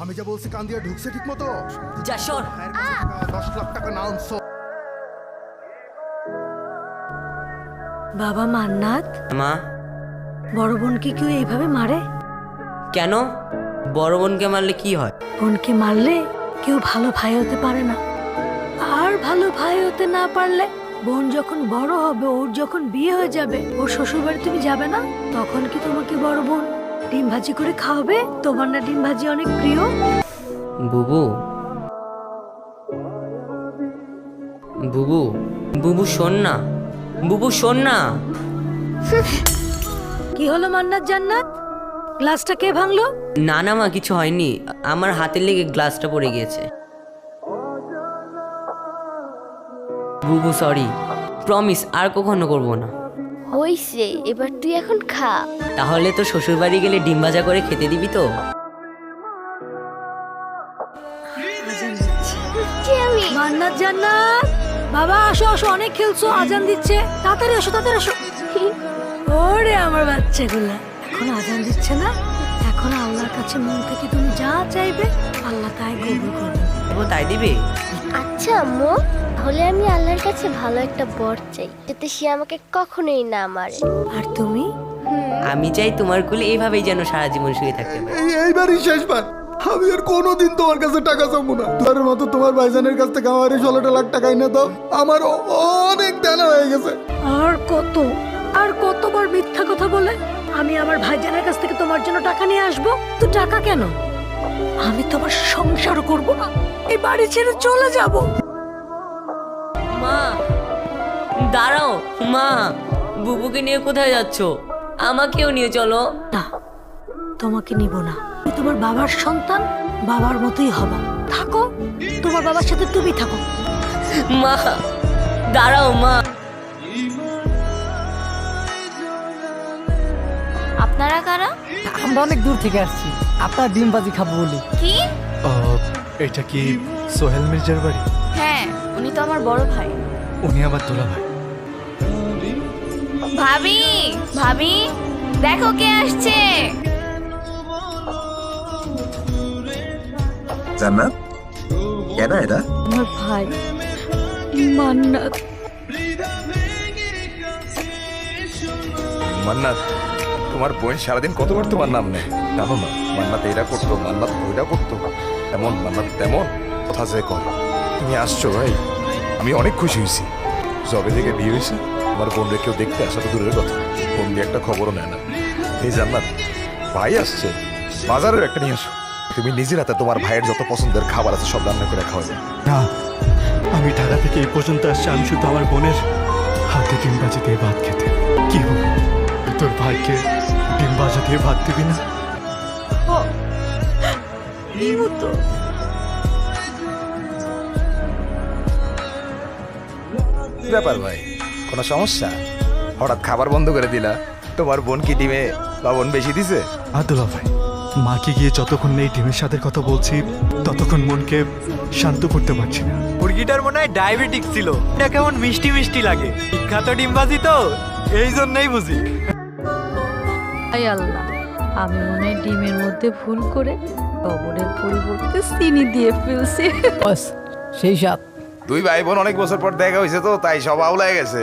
আমি যা বলছি কান দিয়ে ঢুকছে ঠিক মতো যা সর। টাকা, দশ লাখ টাকা না আনছো বাবা মান্নাত? মা। বড় বোনকে কেউ এইভাবে মারে? কেন? বড় বোনকে মারলে কি হয়? বোনকে মারলে কেউ ভালো ভাই হতে পারে না। আর ভালো ভাই হতে না পারলে বোন যখন বড় হবে ওর যখন বিয়ে হয়ে যাবে ওর শ্বশুর বাড়ি তুমি যাবে না? তখন কি তোমাকে বড় বোন? ডিম ভাজি করে খাওয়াবে? তোমার না ডিম ভাজি অনেক প্রিয়? বুবু। বুবু বুবু শোন না। বুবু শোন না। কি হলো মান্নাত জান্নাত? গ্লাসটা কে ভাঙলো? না না মা কিছু হয়নি। আমার হাতের লেগে গ্লাসটা পড়ে গিয়েছে। বুবু সরি প্রমিস আর কখনো করব না। হইছে এবার তুই এখন খা। তাহলে তো শ্বশুর বাড়ি গেলে ডিম ভাজা করে খেতে দিবি তো? মান্নাত জান্নাত! বাবা আসো আসো অনেক খেলছো আজান দিচ্ছে। তাড়াতাড়ি আসো তাড়াতাড়ি আসো। ওরে আমার বাচ্চাগুলা এখন আজান দিচ্ছে না? এখন আল্লাহর কাছে মন থেকে তুমি যা চাইবে আল্লাহ তাই কবুল করবে। ও তাই দিবে? আচ্ছা আম্মু। তাহলে আমি আল্লাহর কাছে ভালো একটা বর চাই যাতে সে আমাকে কখনোই না মারে। আর তুমি? আমি চাই তোমার কুলে এইভাবেই যেন সারা জীবন শুয়ে থাকতে পারি। এই এইবারই শেষবার। আমি আর কোনোদিন তোমার কাছে টাকা চাবো না। তার মতো তোমার ভাইজানের কাছ থেকে আমার এই ষোলোটা লাখ টাকা এনে দাও। আমার অনেক দেনা হয়ে গেছে। আর কত? আর কতবার মিথ্যা কথা বলে? আমি আমার ভাইজানের কাছ থেকে তোমার জন্য টাকা নিয়ে আসব? তো টাকা কেন? আমি তোমার সংসার করব না। এই বাড়ি ছেড়ে চলে যাব। মা। দাঁড়াও মা। বুবুকে নিয়ে কোথায় যাচ্ছ? আমাকেও নিয়ে চলো। না তোমাকে নিব না। তুমি তোমার বাবার সন্তান বাবার মতোই হবা। থাকো তোমার বাবার সাথে তুমি থাকো। মা দাঁড়াও মা। আপনারা কারা? আমরা অনেক দূর থেকে আসছি। আপনার ডিম বাজি খাব বলি। কি? এটা কি সোহেল মির্জার বাড়ি? হ্যাঁ। উনি তো আমার বড় ভাই। উনি আমার দোলা ভাই। ভাবি ভাবি দেখো কে আসছে। জান্নাত কেনা এটা? আমার ভাই মান্নাত। মান্নাত তোমার বোন সারাদিন কতবার তোমার নাম নেয়? জানো না মান্নাত এটা করতো মান্নাত ওইটা করতো। এমন মান্নাত তেমন কথা যে কর তুমি আসছো ভাই? আমি অনেক খুশি হয়েছি। জবে থেকে বিয়ে হয়েছে আমার বোনরে কেউ দেখতে আসা তো দূরের কথা। বোন দিয়ে একটা খবরও নেয় না। এই জান্নাত ভাই আসছে। বাজারের একটা নিয়ে আসো। তুমি নিজের হাতে তোমার ভাইয়ের যত পছন্দের খাবার আছে সব রান্না করে খাওয়া যায় না আমি ঢাকা থেকে এই পর্যন্ত আসছি। আমি শুধু আমার বোনের হাতে ডিম বাজি দিয়ে ভাত খেতে। কি হবে? তোর ভাইকে ডিম বাজা দিয়ে ভাত দিবি না? কি ব্যাপার ভাই কোনো সমস্যা? হঠাৎ খাবার বন্ধ করে দিলা। তোমার বোন কি ডিমে লবণ বেশি দিছে? আদুলা ভাই মাকে গিয়ে যতক্ষণ এই ডিমের স্বাদের কথা বলছি ততক্ষণ মনকে শান্ত করতে পারছি না। মুরগিটার মনে হয় ডায়াবেটিক ছিল। এটা কেমন মিষ্টি মিষ্টি লাগে। বিখ্যাত ডিমবাজি তো এই জন্যই বুঝি। হাই আল্লাহ আমি মনে হয় ডিমের মধ্যে ভুল করে লবণের পরিবর্তে চিনি দিয়ে ফেলছি। বস সেই সাত দুই ভাই বোন অনেক বছর পর দেখা হয়েছে তো তাই সব আউলায় গেছে।